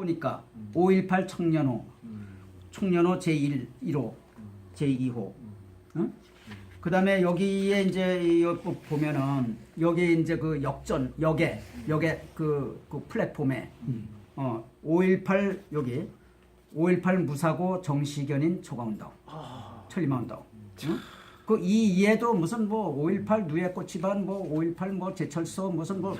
보니까 5.18 청년호, 청년호 제1, 1호, 제2호. 응? 그 다음에 여기에 이제 보- 보면은 여기 이제 그 역전 역에 역에 그, 그 플랫폼에 어 5.18 여기 5.18 무사고 정시견인 초과운동 천리마운동. 응? 그이 이에도 무슨 뭐 5.18 누에 꽃이반 뭐5.18 뭐 제철소 무슨 뭐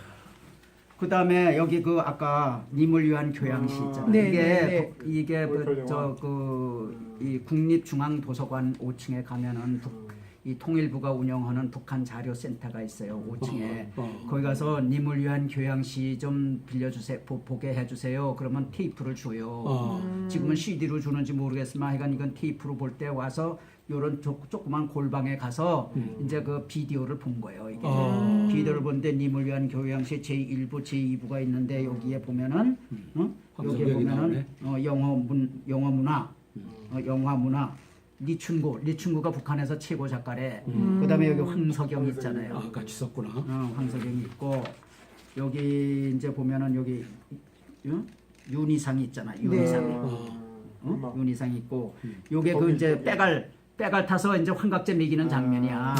그 다음에 여기 그 아까 님을 위한 교양시 있잖아요. 네, 이게 네, 네. 도- 이게 영화. 저그이 국립중앙도서관 5층에 가면은 북, 이 통일부가 운영하는 북한 자료센터가 있어요. 5층에 어. 거기 가서 님을 위한 교양시 좀 빌려주세요. 보, 보게 해주세요. 그러면 테이프를 줘요. 어. 지금은 CD로 주는지 모르겠지만 하여간 이건 테이프로 볼 때 와서 요런 조, 조그만 골방에 가서 이제 그 비디오를 본 거예요. 이게 어. 비디오를 본데 님을 위한 교양시 제1부, 제2부가 있는데 여기에 보면은 어? 여기에 보면은 어, 영어 문 영어 문화, 어, 영화 문화 리춘구, 리춘구가 북한에서 최고 작가래. 그다음에 여기 황석영 있잖아요. 아, 같이 썼구나. 어, 황석영이 있고 여기 이제 보면은 여기 어? 윤희상이 있잖아. 윤희상. 어? 윤희상 있고 요게 그 이제 빼갈 빼갈 타서 이제 환각제 먹이는 장면이야.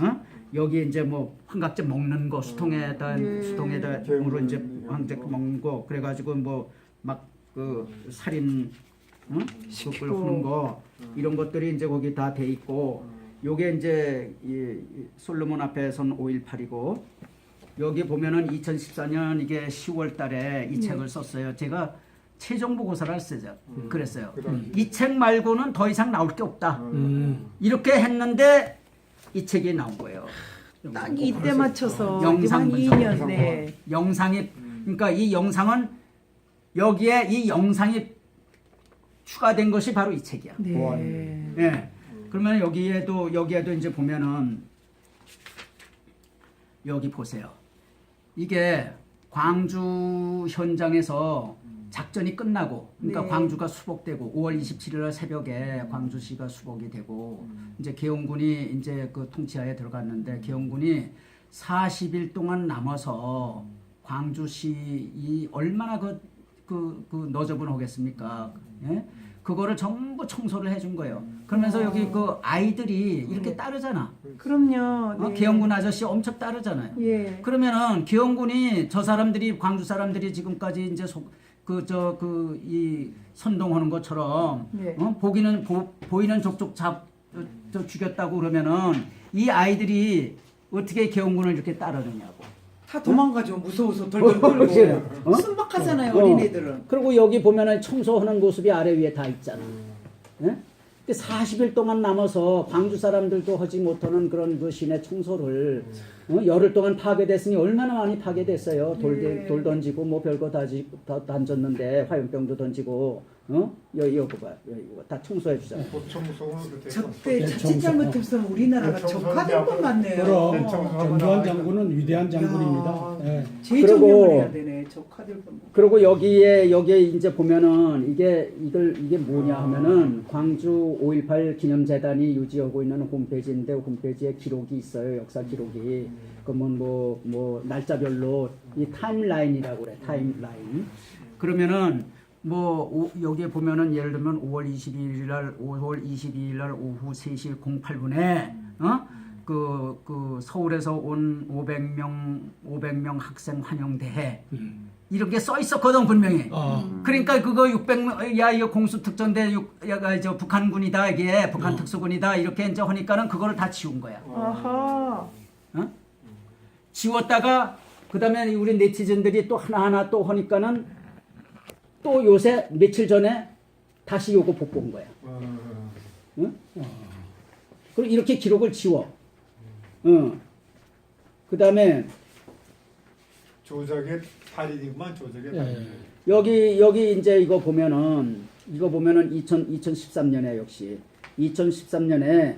어? 여기 이제 뭐 환각제 먹는 거 수통에다 수통에다 으로 이제 환각제 먹는 거 그래가지고 뭐 막 그 살인 어? 그걸 하는 거 이런 것들이 이제 거기 다 돼 있고 요게 이제 이, 이 솔로몬 앞에 선 5.18이고 여기 보면은 2014년 이게 10월 달에 이 책을 썼어요. 제가 최종 보고서를 쓰죠. 그랬어요. 그 당시. 이책 말고는 더 이상 나올 게 없다. 음. 이렇게 했는데 이 책이 나온 거예요. 딱 이때 맞춰서 영상 한 분석. 2년 네. 영상이 그러니까 이 영상은 여기에 이 영상이 추가된 것이 바로 이 책이야. 네. 예. 그러면 여기에도 여기에도 이제 보면은 여기 보세요. 이게 광주 현장에서 작전이 끝나고 그러니까 네. 광주가 수복되고 5월 27일 날 새벽에 광주시가 수복이 되고 이제 개헌군이 이제 그 통치하에 들어갔는데 개헌군이 40일 동안 남아서 광주시 얼마나 그, 그, 그 너저분하겠습니까? 예? 그거를 전부 청소를 해준 거예요. 그러면서 여기 그 아이들이 이렇게 따르잖아. 그럼요. 어? 네. 개헌군 아저씨 엄청 따르잖아요. 예. 그러면은 기영군이 저 사람들이 광주 사람들이 지금까지 이제 그 저 그 이 선동하는 것처럼 네. 어? 보기는 보, 보이는 족족 잡 저, 죽였다고 그러면은 이 아이들이 어떻게 기영군을 이렇게 따르느냐고. 다 도망가죠. 무서워서 덜덜 떨고. 그래요. 어? 순박하잖아요, 어. 어린애들은. 그리고 여기 보면은 청소하는 모습이 아래 위에 다 있잖아. 예? 근데 40일 동안 남아서 광주 사람들도 하지 못하는 그런 그 시내 청소를 어? 열흘 동안 파괴됐으니 얼마나 많이 파괴됐어요. 돌, 네. 돌 던지고 뭐 별거 다, 지- 다 던졌는데 화염병도 던지고 어? 여기 이거 봐. 여기 이거 다 청소해 주잖아요. 보청 그때 저때 자칫 잘못했으면 우리나라가 네, 적화될 것 같네요. 그럼 네, 전두환. 장군은 위대한 장군입니다. 야. 예. 재정령을 그리고- 해야 되네. 적화될 뻔. 그리고 여기에 여기에 이제 보면은 이게 이걸 이게 뭐냐 하면은 광주 5.18 기념재단이 유지하고 있는 홈페이지인데 홈페이지에 기록이 있어요 역사 기록이 그러면 뭐 뭐 날짜별로 이 타임라인이라고 그래 타임라인 그러면은 뭐 오- 여기에 보면은 예를 들면 5월 22일 날 5월 22일 날 오후 3시 08분에 어? 그, 그 서울에서 온 500명 500명 학생 환영 대회 이런 게 써 있었거든 분명히. 아, 그러니까 그거 600명 야 이거 공수 특전대 육- 야, 저 북한군이다 이게 북한 특수군이다 이렇게 이제 하니까는 그거를 다 지운 거야. 아하. 어? 지웠다가 그 다음에 우리 네티즌들이 또 하나하나 또 하니까는 또 요새 며칠 전에 다시 요거 복구한 거야. 응? 그리고 이렇게 기록을 지워. 응. 그 다음에 조작의 달인이구만 조작의 예. 달인. 여기 여기 이제 이거 보면은 이거 보면은 2000 2013년에 역시 2013년에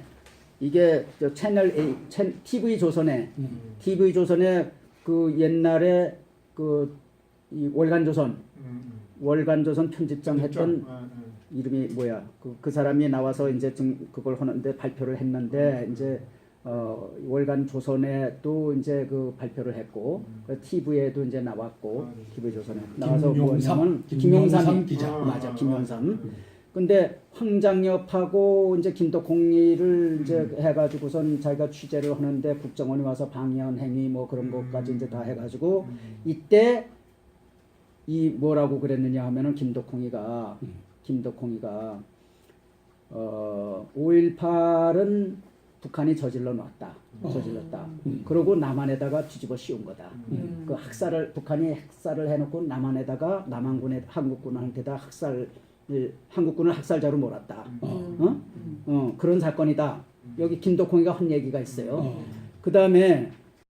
이게 저 채널 A 채, TV 조선에 TV 조선에 그 옛날에 그이 월간 조선 음, 월간 조선 편집장 음. 했던 아, 아. 이름이 뭐야 그, 그 사람이 나와서 이제 좀 그걸 하는데 발표를 했는데 이제 어, 월간 조선에 또 이제 그 발표를 했고 그 TV에도 이제 나왔고 TV 조선에 나와서 김용삼, 뭐냐면 김용삼 기자. 맞아 김용삼. 근데 황장엽하고 이제 김덕홍이를 이제 해가지고선 자기가 취재를 하는데 국정원이 와서 방해한 행위 뭐 그런 것까지 이제 다 해가지고 이때 이 뭐라고 그랬느냐 하면은 김덕홍이가 김덕홍이가 어 5.18은 북한이 저질러 놨다. 저질렀다. 그러고 남한에다가 뒤집어 씌운 거다. 그 학살을 북한이 학살을 해놓고 남한에다가 남한군에 한국군한테다 학살을 한국군을 학살자로 몰았다. 어? 어 그런 사건이다. 여기 김덕홍이가 한 얘기가 있어요. 그 다음에